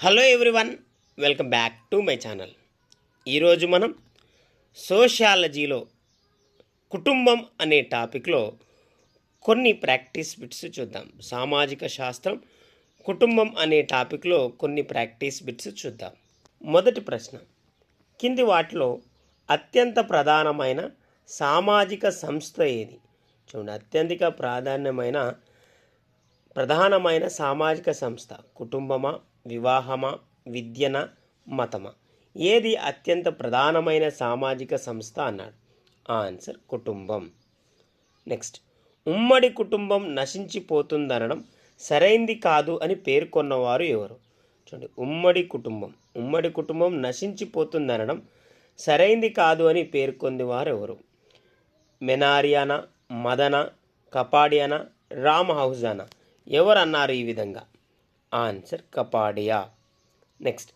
Hello everyone welcome back to my channel. ఈరోజు మనం సోషియాలజీలో కుటుంబం అనే టాపిక్లో కొన్ని ప్రాక్టీస్ బిట్స్ చూద్దాం. సామాజిక శాస్త్రం కుటుంబం అనే టాపిక్లో కొన్ని ప్రాక్టీస్ బిట్స్ చూద్దాం. మొదటి ప్రశ్న కింది వాటిలో అత్యంత ప్రధానమైన సామాజిక సంస్థ ఏది? చూడండి అత్యంత ప్రాధాన్యమైన ప్రధానమైన సామాజిక సంస్థ కుటుంబమా వివాహమా విద్యన మతమా? ఏది అత్యంత ప్రధానమైన సామాజిక సంస్థ అన్నాడు? ఆన్సర్ కుటుంబం. నెక్స్ట్ ఉమ్మడి కుటుంబం నశించిపోతుందనడం సరైంది కాదు అని పేర్కొన్నవారు ఎవరు? చూడండి ఉమ్మడి కుటుంబం. ఉమ్మడి కుటుంబం నశించిపోతుందనడం సరైంది కాదు అని పేర్కొంది వారు ఎవరు? మెనారియానా మదన కపాడియానా రామహౌజానా ఎవరు అన్నారు ఈ విధంగా? ఆన్సర్ కపాడియా. నెక్స్ట్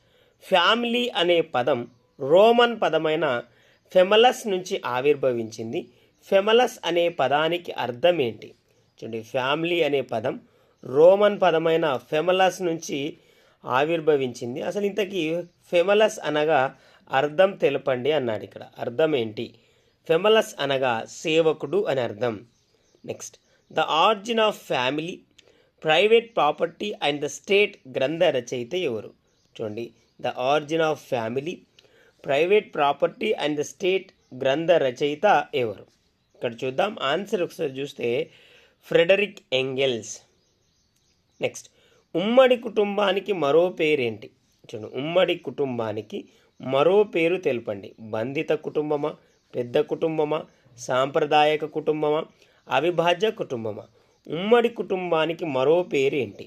ఫ్యామిలీ అనే పదం రోమన్ పదమైన ఫెమలస్ నుంచి ఆవిర్భవించింది. ఫెమలస్ అనే పదానికి అర్థం ఏంటి? చూడండి ఫ్యామిలీ అనే పదం రోమన్ పదమైన ఫెమలస్ నుంచి ఆవిర్భవించింది. అసలు ఇంతకీ ఫెమలస్ అనగా అర్థం తెలపండి అన్నాడు ఇక్కడ. అర్థం ఏంటి? ఫెమలస్ అనగా సేవకుడు అని అర్థం. Next the origin of family private property and the state గ్రంథ రచయిత ఎవరు? చూడండి. The origin of family. Private property and the state గ్రంథ రచయిత ఎవరు? ఇక్కడ చూద్దాం. ఆన్సర్ ఒకసారి చూస్తే ఫ్రెడరిక్ ఎంగెల్స్. నెక్స్ట్ ఉమ్మడి కుటుంబానికి మరో పేరేంటి? చూడండి. ఉమ్మడి కుటుంబానికి మరో పేరు తెలపండి. బంధిత కుటుంబమా? పెద్ద కుటుంబమా? సాంప్రదాయక కుటుంబమా? అవిభాజ్య కుటుంబమా? ఉమ్మడి కుటుంబానికి మరో పేరు ఏంటి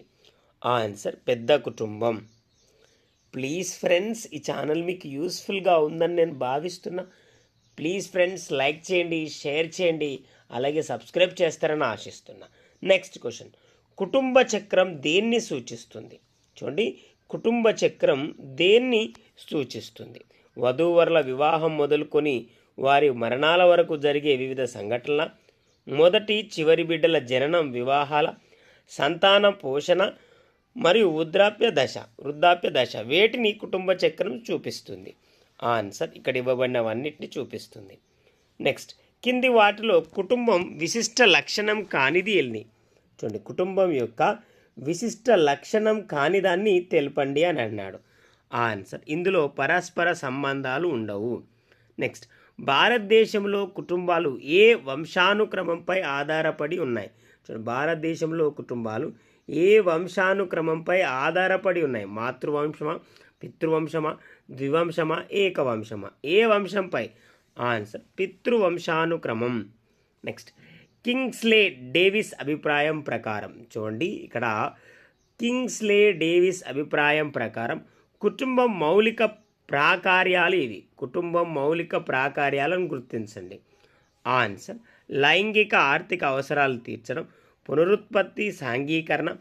ఆన్సర్ పెద్ద కుటుంబం. ప్లీజ్ ఫ్రెండ్స్ ఈ ఛానల్ మీకు యూస్ఫుల్గా ఉందని నేను భావిస్తున్నా. ప్లీజ్ ఫ్రెండ్స్ లైక్ చేయండి షేర్ చేయండి అలాగే సబ్స్క్రైబ్ చేస్తారని ఆశిస్తున్నా. Next question. కుటుంబ చక్రం దేన్ని సూచిస్తుంది? చూడండి కుటుంబ చక్రం దేన్ని సూచిస్తుంది? వధూవరుల వివాహం మొదలుకొని వారి మరణాల వరకు జరిగే వివిధ సంఘటనల మొదటి చివరి బిడ్డల జననం వివాహాల సంతాన పోషణ మరియు వృద్ధాప్య దశ వృద్ధాప్య దశ. వేటిని కుటుంబ చక్రం చూపిస్తుంది? ఆన్సర్ ఇక్కడ ఇవ్వబడినవన్నిటిని చూపిస్తుంది. నెక్స్ట్ కింది వాటిలో కుటుంబం విశిష్ట లక్షణం కానిది ఎల్ని? చూడండి కుటుంబం యొక్క విశిష్ట లక్షణం కానిదాన్ని తెలపండి అని అన్నాడు. ఆన్సర్ ఇందులో పరస్పర సంబంధాలు ఉండవు. నెక్స్ట్ భారతదేశంలో కుటుంబాలు ఏ వంశానుక్రమంపై ఆధారపడి ఉన్నాయి? చూడండి భారతదేశంలో కుటుంబాలు ఏ వంశానుక్రమంపై ఆధారపడి ఉన్నాయి? మాతృవంశమా పితృవంశమా ద్వివంశమా ఏకవంశమా? ఏ వంశంపై? ఆన్సర్ పితృవంశానుక్రమం. నెక్స్ట్ కింగ్స్లే డేవిస్ అభిప్రాయం ప్రకారం. చూడండి ఇక్కడ కింగ్స్లే డేవిస్ అభిప్రాయం ప్రకారం కుటుంబం మౌలిక ప్రాకార్యాలు ఇవి. కుటుంబం మౌలిక ప్రాకార్యాలను గుర్తించండి. ఆన్సర్ లైంగిక ఆర్థిక అవసరాలు తీర్చడం పునరుత్పత్తి సాంఘీకరణ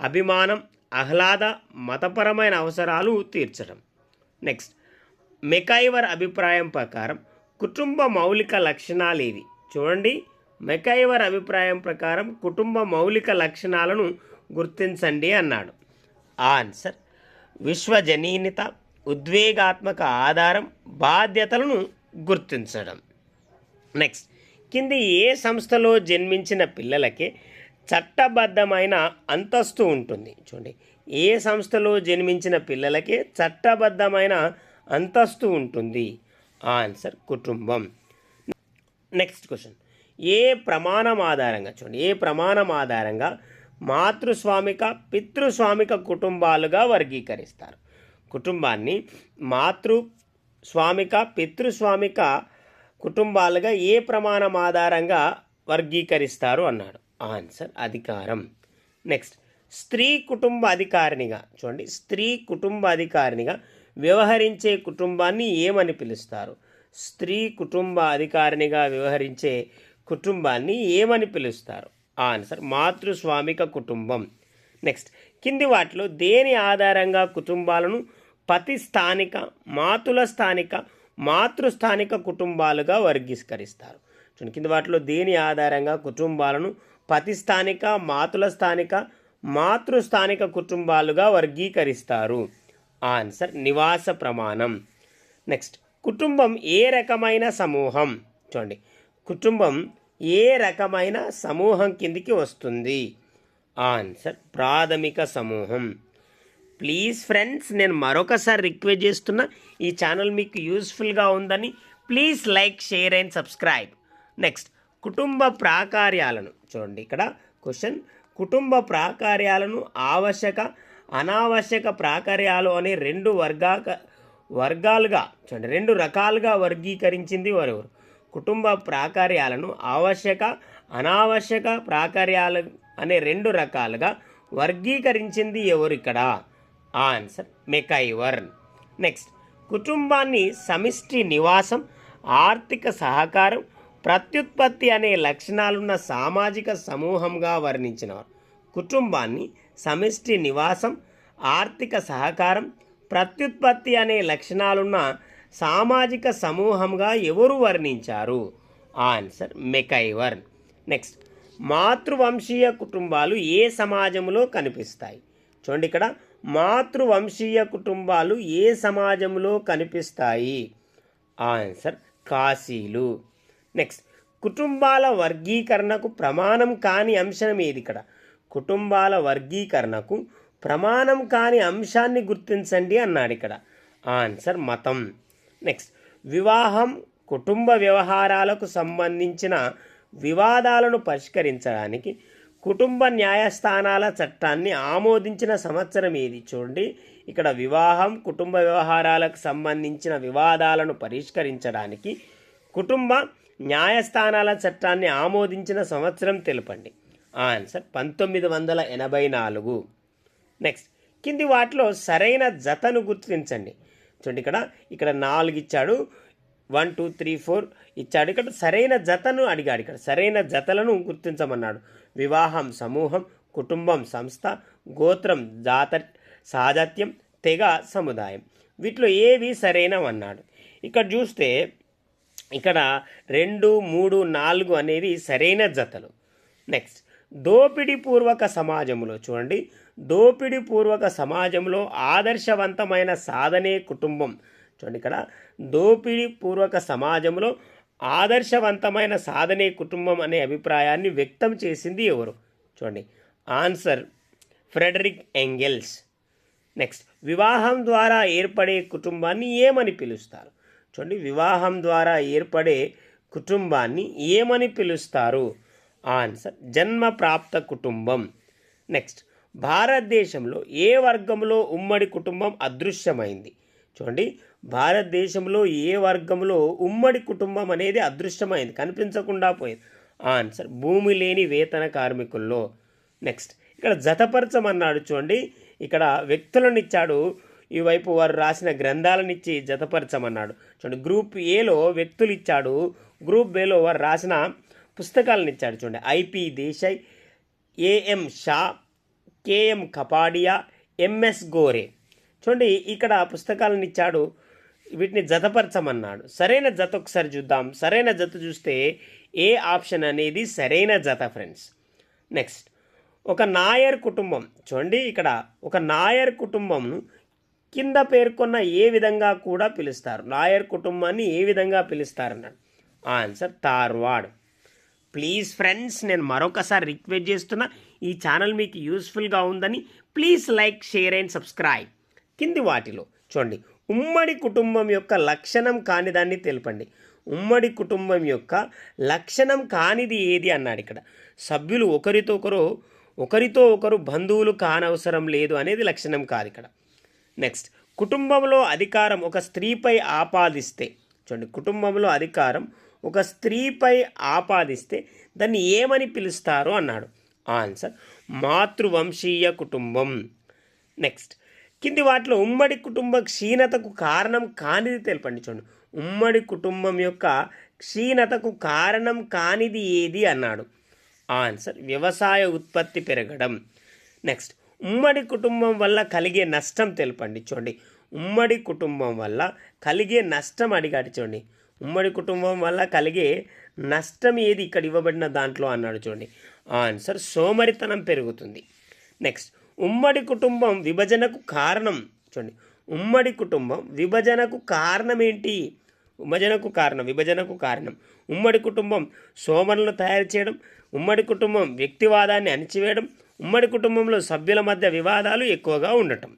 అభిమానం ఆహ్లాద మతపరమైన అవసరాలు తీర్చడం. నెక్స్ట్ మెకైవర్ అభిప్రాయం ప్రకారం కుటుంబ మౌలిక లక్షణాలు ఇవి చూడండి. మెకైవర్ అభిప్రాయం ప్రకారం కుటుంబ మౌలిక లక్షణాలను గుర్తించండి అన్నాడు. ఆన్సర్ విశ్వజనీనత ఉద్వేగాత్మక ఆధారం బాధ్యతలను గుర్తించడం. నెక్స్ట్ కింది ఏ సంస్థలో జన్మించిన పిల్లలకే చట్టబద్ధమైన అంతస్తు ఉంటుంది? చూడండి. ఏ సంస్థలో జన్మించిన పిల్లలకే చట్టబద్ధమైన అంతస్తు ఉంటుంది? ఆన్సర్ కుటుంబం. నెక్స్ట్ క్వశ్చన్ ఏ ప్రమాణం ఆధారంగా? చూడండి. ఏ ప్రమాణం ఆధారంగా మాతృస్వామిక పితృస్వామిక కుటుంబాలుగా వర్గీకరిస్తారు? కుటుంబాన్ని మాతృ స్వామిక పితృస్వామిక కుటుంబాలుగా ఏ ప్రమాణం ఆధారంగా వర్గీకరిస్తారు అన్నాడు. ఆన్సర్ అధికారం. నెక్స్ట్ స్త్రీ కుటుంబ అధికారినిగా చూడండి స్త్రీ కుటుంబ అధికారినిగా వ్యవహరించే కుటుంబాన్ని ఏమని పిలుస్తారు? స్త్రీ కుటుంబ అధికారినిగా వ్యవహరించే కుటుంబాన్ని ఏమని పిలుస్తారు? ఆన్సర్ మాతృస్వామిక కుటుంబం. నెక్స్ట్ కింది వాటిలో దేని ఆధారంగా కుటుంబాలను పతి స్థానిక మాతుల స్థానిక మాతృస్థానిక కుటుంబాలుగా వర్గీకరిస్తారు. చూడండి కింద వాటిలో దేని ఆధారంగా కుటుంబాలను పతి స్థానిక మాతుల స్థానిక మాతృస్థానిక కుటుంబాలుగా వర్గీకరిస్తారు? ఆన్సర్ నివాస ప్రమాణం. నెక్స్ట్ కుటుంబం ఏ రకమైన సమూహం? చూడండి కుటుంబం ఏ రకమైన సమూహం కిందికి వస్తుంది? ఆన్సర్ ప్రాథమిక సమూహం. ప్లీజ్ ఫ్రెండ్స్ నేను మరొకసారి రిక్వెస్ట్ చేస్తున్నా ఈ ఛానల్ మీకు యూస్ఫుల్గా ఉందని please like share and subscribe. Next కుటుంబ ప్రాకార్యాలను. చూడండి ఇక్కడ క్వశ్చన్. కుటుంబ ప్రాకార్యాలను ఆవశ్యక అనావశ్యక ప్రాకార్యాలు అనే రెండు వర్గా వర్గాలుగా చూడండి రెండు రకాలుగా వర్గీకరించింది వారెవరు? కుటుంబ ప్రాకార్యాలను ఆవశ్యక అనావశ్యక ప్రాకార్యాలు అనే రెండు రకాలుగా వర్గీకరించింది ఎవరు ఇక్కడ? Answer MacIver next. కుటుంబాన్ని సమిష్టి నివాసం ఆర్థిక సహకారం ప్రత్యుత్పత్తి అనే లక్షణాలున్న సామాజిక సమూహంగా వర్ణించినవారు. కుటుంబాన్ని సమిష్టి నివాసం ఆర్థిక సహకారం ప్రత్యుత్పత్తి అనే లక్షణాలున్న సామాజిక సమూహంగా ఎవరు వర్ణించారు? ఆన్సర్. MacIver next. మాతృవంశీయ కుటుంబాలు ఏ సమాజంలో కనిపిస్తాయి? చూడండి ఇక్కడ. మాతృవంశీయ కుటుంబాలు ఏ సమాజంలో కనిపిస్తాయి? ఆన్సర్ కాశీలు. నెక్స్ట్ కుటుంబాల వర్గీకరణకు ప్రమాణం కాని అంశం ఏది ఇక్కడ? కుటుంబాల వర్గీకరణకు ప్రమాణం కాని అంశాన్ని గుర్తించండి అన్నాడు ఇక్కడ. ఆన్సర్ మతం. నెక్స్ట్ వివాహం కుటుంబ వ్యవహారాలకు సంబంధించిన వివాదాలను పరిష్కరించడానికి కుటుంబ న్యాయస్థానాల చట్టాన్ని ఆమోదించిన సంవత్సరం ఏది చూడండి. ఇక్కడ వివాహం కుటుంబ వ్యవహారాలకు సంబంధించిన వివాదాలను పరిష్కరించడానికి కుటుంబ న్యాయస్థానాల చట్టాన్ని ఆమోదించిన సంవత్సరం తెలుపండి. ఆన్సర్ పంతొమ్మిది వందల ఎనభై నాలుగు. నెక్స్ట్ కింది వాటిలో సరైన జతను గుర్తించండి. చూడండి ఇక్కడ ఇక్కడ నాలుగు ఇచ్చాడు. వన్ టూ త్రీ ఫోర్ ఇచ్చాడు. ఇక్కడ సరైన జతను అడిగాడు. ఇక్కడ సరైన జతలను గుర్తించమన్నాడు. వివాహం సమూహం కుటుంబం సంస్థ గోత్రం జాత సాజత్యం తెగ సముదాయం. వీటిలో ఏవి సరైనవన్నాడు ఇక్కడ చూస్తే ఇక్కడ రెండు మూడు నాలుగు అనేవి సరైన జతలు. నెక్స్ట్ దోపిడీ పూర్వక సమాజంలో చూడండి. దోపిడీ పూర్వక సమాజంలో ఆదర్శవంతమైన సాధనే కుటుంబం. చూడండి ఇక్కడ. దోపిడీ పూర్వక సమాజంలో ఆదర్శవంతమైన సాధనే కుటుంబం అనే అభిప్రాయాన్ని వ్యక్తం చేసింది ఎవరు? చూడండి. Answer Frederick Engels. నెక్స్ట్ వివాహం ద్వారా ఏర్పడే కుటుంబాన్ని ఏమని పిలుస్తారు? చూడండి వివాహం ద్వారా ఏర్పడే కుటుంబాన్ని ఏమని పిలుస్తారు? ఆన్సర్ జన్మ ప్రాప్త కుటుంబం. నెక్స్ట్ భారతదేశంలో ఏ వర్గంలో ఉమ్మడి కుటుంబం అదృశ్యమైంది? చూడండి భారతదేశంలో ఏ వర్గంలో ఉమ్మడి కుటుంబం అనేది అదృష్టమైంది? కనిపించకుండా పోయింది. ఆన్సర్ భూమి లేని వేతన కార్మికుల్లో. నెక్స్ట్ ఇక్కడ జతపరచమన్నాడు చూడండి. ఇక్కడ వ్యక్తులను ఇచ్చాడు ఈ వైపు వారు రాసిన గ్రంథాలను ఇచ్చి జతపరచమన్నాడు. చూడండి గ్రూప్ ఏలో వ్యక్తులు ఇచ్చాడు గ్రూప్ బేలో వారు రాసిన పుస్తకాలను ఇచ్చాడు చూడండి I P Desai A M Shah K M Kapadia M S Gore. చూడండి ఇక్కడ పుస్తకాలను ఇచ్చాడు వీటిని జతపరచమన్నాడు. సరైన జత ఒకసారి చూద్దాం. సరైన జత చూస్తే ఏ ఆప్షన్ అనేది సరైన జత ఫ్రెండ్స్? నెక్స్ట్. ఒక నాయర్ కుటుంబం. చూడండి ఇక్కడ. ఒక నాయర్ కుటుంబంను కింద పేర్కొన్న ఏ విధంగా కూడా పిలుస్తారు. నాయర్ కుటుంబాన్ని ఏ విధంగా పిలుస్తారన్నాడు? ఆన్సర్ తార్వాడ్. ప్లీజ్ ఫ్రెండ్స్ నేను మరొకసారి రిక్వెస్ట్ చేస్తున్నా ఈ ఛానల్ మీకు యూస్ఫుల్గా ఉందని please like share and subscribe. కింది వాటిలో. చూడండి. ఉమ్మడి కుటుంబం యొక్క లక్షణం కానిదాన్ని తెలపండి. ఉమ్మడి కుటుంబం యొక్క లక్షణం కానిది ఏది అన్నాడు ఇక్కడ. సభ్యులు ఒకరితో ఒకరు ఒకరితో ఒకరు బంధువులు కానవసరం లేదు అనేది లక్షణం కాదు ఇక్కడ. నెక్స్ట్ కుటుంబంలో అధికారం ఒక స్త్రీపై ఆపాదిస్తే చూడండి కుటుంబంలో అధికారం ఒక స్త్రీపై ఆపాదిస్తే దాన్ని ఏమని పిలుస్తారు అన్నాడు. ఆన్సర్ మాతృవంశీయ కుటుంబం. నెక్స్ట్ కింది వాటిలో ఉమ్మడి కుటుంబ క్షీణతకు కారణం కానిది తెలపండి చూడండి. ఉమ్మడి కుటుంబం యొక్క క్షీణతకు కారణం కానిది ఏది అన్నాడు? ఆన్సర్ వ్యవసాయ ఉత్పత్తి పెరగడం. నెక్స్ట్ ఉమ్మడి కుటుంబం వల్ల కలిగే నష్టం తెలపండి చూడండి. ఉమ్మడి కుటుంబం వల్ల కలిగే నష్టం అడిగాడు చూడండి. ఉమ్మడి కుటుంబం వల్ల కలిగే నష్టం ఏది? ఇక్కడ ఇవ్వబడిన దాంట్లో అన్నాడు చూడండి. ఆన్సర్ సోమరితనం పెరుగుతుంది. నెక్స్ట్ ఉమ్మడి కుటుంబం విభజనకు కారణం. చూడండి. ఉమ్మడి కుటుంబం విభజనకు కారణం ఏంటి విభజనకు కారణం విభజనకు కారణం. ఉమ్మడి కుటుంబం సోమరులను తయారు చేయడం ఉమ్మడి కుటుంబం వ్యక్తివాదాన్ని అణిచివేయడం ఉమ్మడి కుటుంబంలో సభ్యుల మధ్య వివాదాలు ఎక్కువగా ఉండటం.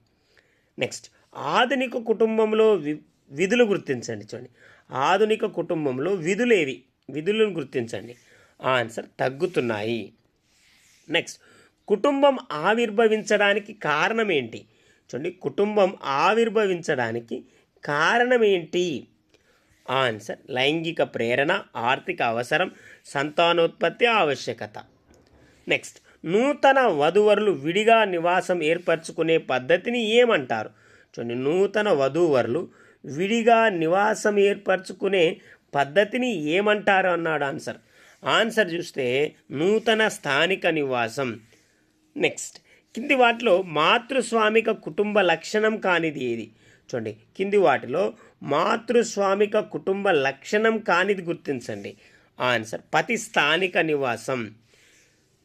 నెక్స్ట్ ఆధునిక కుటుంబంలో వి విధులు గుర్తించండి. చూడండి. ఆధునిక కుటుంబంలో విధులేవి? విధులను గుర్తించండి. ఆన్సర్ తగ్గుతున్నాయి. నెక్స్ట్ కుటుంబం ఆవిర్భవించడానికి కారణం ఏంటి చూడండి కుటుంబం ఆవిర్భవించడానికి కారణం ఏంటి ఆన్సర్ లైంగిక ప్రేరణ ఆర్థిక అవసరం సంతానోత్పత్తి ఆవశ్యకత. నెక్స్ట్ నూతన వధూవరులు విడిగా నివాసం ఏర్పరచుకునే పద్ధతిని ఏమంటారు? చూడండి నూతన వధూవరులు విడిగా నివాసం ఏర్పరచుకునే పద్ధతిని ఏమంటారు అన్నాడు ఆన్సర్. ఆన్సర్ చూస్తే నూతన స్థానిక నివాసం. నెక్స్ట్ కింది వాటిలో మాతృస్వామిక కుటుంబ లక్షణం కానిది ఏది? చూడండి. కింది వాటిలో మాతృస్వామిక కుటుంబ లక్షణం కానిది గుర్తించండి. ఆన్సర్ పతి స్థానిక నివాసం.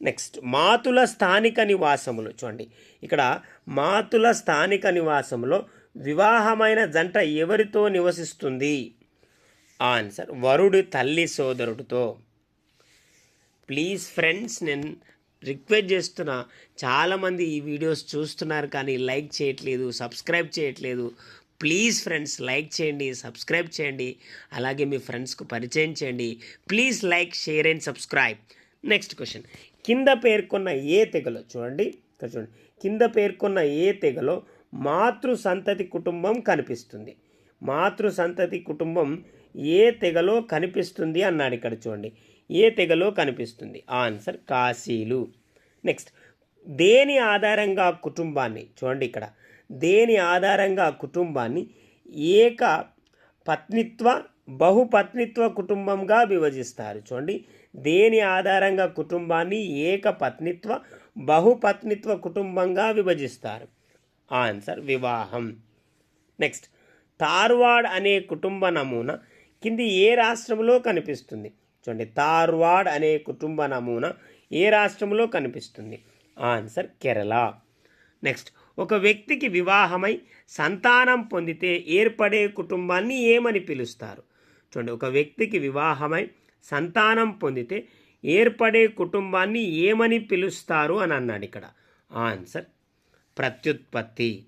నెక్స్ట్ మాతుల స్థానిక నివాసములు. చూడండి. ఇక్కడ మాతుల స్థానిక నివాసంలో వివాహమైన జంట ఎవరితో నివసిస్తుంది? ఆన్సర్ వరుడి తల్లి సోదరుడితో. ప్లీజ్ ఫ్రెండ్స్ నేను రిక్వెస్ట్ చేస్తున్నా చాలామంది ఈ వీడియోస్ చూస్తున్నారు కానీ లైక్ చేయట్లేదు సబ్స్క్రైబ్ చేయట్లేదు. ప్లీజ్ ఫ్రెండ్స్ లైక్ చేయండి సబ్స్క్రైబ్ చేయండి. అలాగే మీ ఫ్రెండ్స్కు పరిచయం చేయండి. Please like share and subscribe. Next question. కింద పేర్కొన్న ఏ తెగలో చూడండి ఇక్కడ చూడండి. కింద పేర్కొన్న ఏ తెగలో మాతృ సంతతి కుటుంబం కనిపిస్తుంది? మాతృ సంతతి కుటుంబం ఏ తెగలో కనిపిస్తుంది అన్నాడు ఇక్కడ చూడండి. ఏ తెగలో కనిపిస్తుంది? ఆన్సర్ కాశీలు. నెక్స్ట్ దేని ఆధారంగా కుటుంబాన్ని? చూడండి ఇక్కడ. దేని ఆధారంగా కుటుంబాన్ని? ఏక పత్నిత్వ బహుపత్నిత్వ కుటుంబంగా విభజిస్తారు. చూడండి. దేని ఆధారంగా కుటుంబాన్ని? ఏక పత్నిత్వ బహుపత్నిత్వ కుటుంబంగా విభజిస్తారు. ఆన్సర్ వివాహం. నెక్స్ట్ తార్వాడ్ అనే కుటుంబ నమూనా కింది ఏ రాష్ట్రంలో కనిపిస్తుంది? చూడండి తార్వాడ్ అనే కుటుంబ నమూనా ఏ రాష్ట్రంలో కనిపిస్తుంది? ఆన్సర్ కేరళ. నెక్స్ట్ ఒక వ్యక్తికి వివాహమై సంతానం పొందితే ఏర్పడే కుటుంబాన్ని ఏమని పిలుస్తారు? చూడండి ఒక వ్యక్తికి వివాహమై సంతానం పొందితే ఏర్పడే కుటుంబాన్ని ఏమని పిలుస్తారు అని అన్నాడు ఇక్కడ? ఆన్సర్ ప్రత్యుత్పత్తి.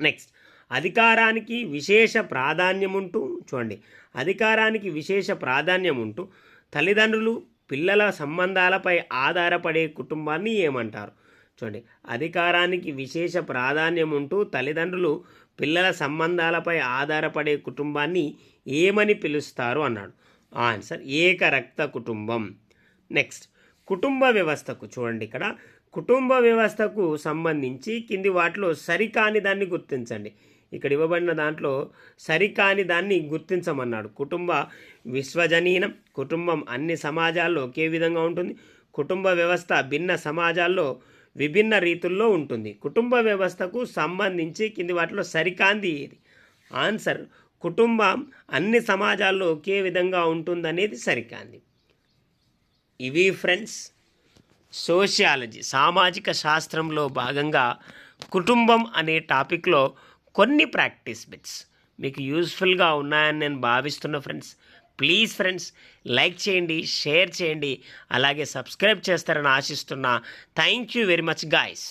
నెక్స్ట్ అధికారానికి విశేష ప్రాధాన్యం ఉంటూ చూడండి అధికారానికి విశేష ప్రాధాన్యం ఉంటూ తల్లిదండ్రులు పిల్లల సంబంధాలపై ఆధారపడే కుటుంబాన్ని ఏమంటారు? చూడండి. అధికారానికి విశేష ప్రాధాన్యం ఉంటూ తల్లిదండ్రులు పిల్లల సంబంధాలపై ఆధారపడే కుటుంబాన్ని ఏమని పిలుస్తారు అన్నాడు? ఆన్సర్ ఏకరక్త కుటుంబం. నెక్స్ట్ కుటుంబ వ్యవస్థకు చూడండి ఇక్కడ. కుటుంబ వ్యవస్థకు సంబంధించి కింది వాటిలో సరికాని దాన్ని గుర్తించండి. ఇక్కడ ఇవ్వబడిన దాంట్లో సరికాని దాన్ని గుర్తించమన్నాడు. కుటుంబ విశ్వజనీనం కుటుంబం అన్ని సమాజాల్లో ఒకే విధంగా ఉంటుంది. కుటుంబ వ్యవస్థ భిన్న సమాజాల్లో విభిన్న రీతుల్లో ఉంటుంది. కుటుంబ వ్యవస్థకు సంబంధించి కింది వాటిలో సరికాంది ఏది? ఆన్సర్ కుటుంబం అన్ని సమాజాల్లో ఒకే విధంగా ఉంటుందనేది సరికాంది. ఇవి ఫ్రెండ్స్ సోషియాలజీ సామాజిక శాస్త్రంలో భాగంగా కుటుంబం అనే టాపిక్లో కొన్ని ప్రాక్టీస్ బిట్స్ మీకు యూస్ఫుల్గా ఉన్నాయని నేను భావిస్తున్న ఫ్రెండ్స్ ప్లీజ్ ఫ్రెండ్స్ లైక్ చేయండి షేర్ చేయండి అలాగే సబ్స్క్రైబ్ చేస్తారని ఆశిస్తున్నా. Thank you very much guys.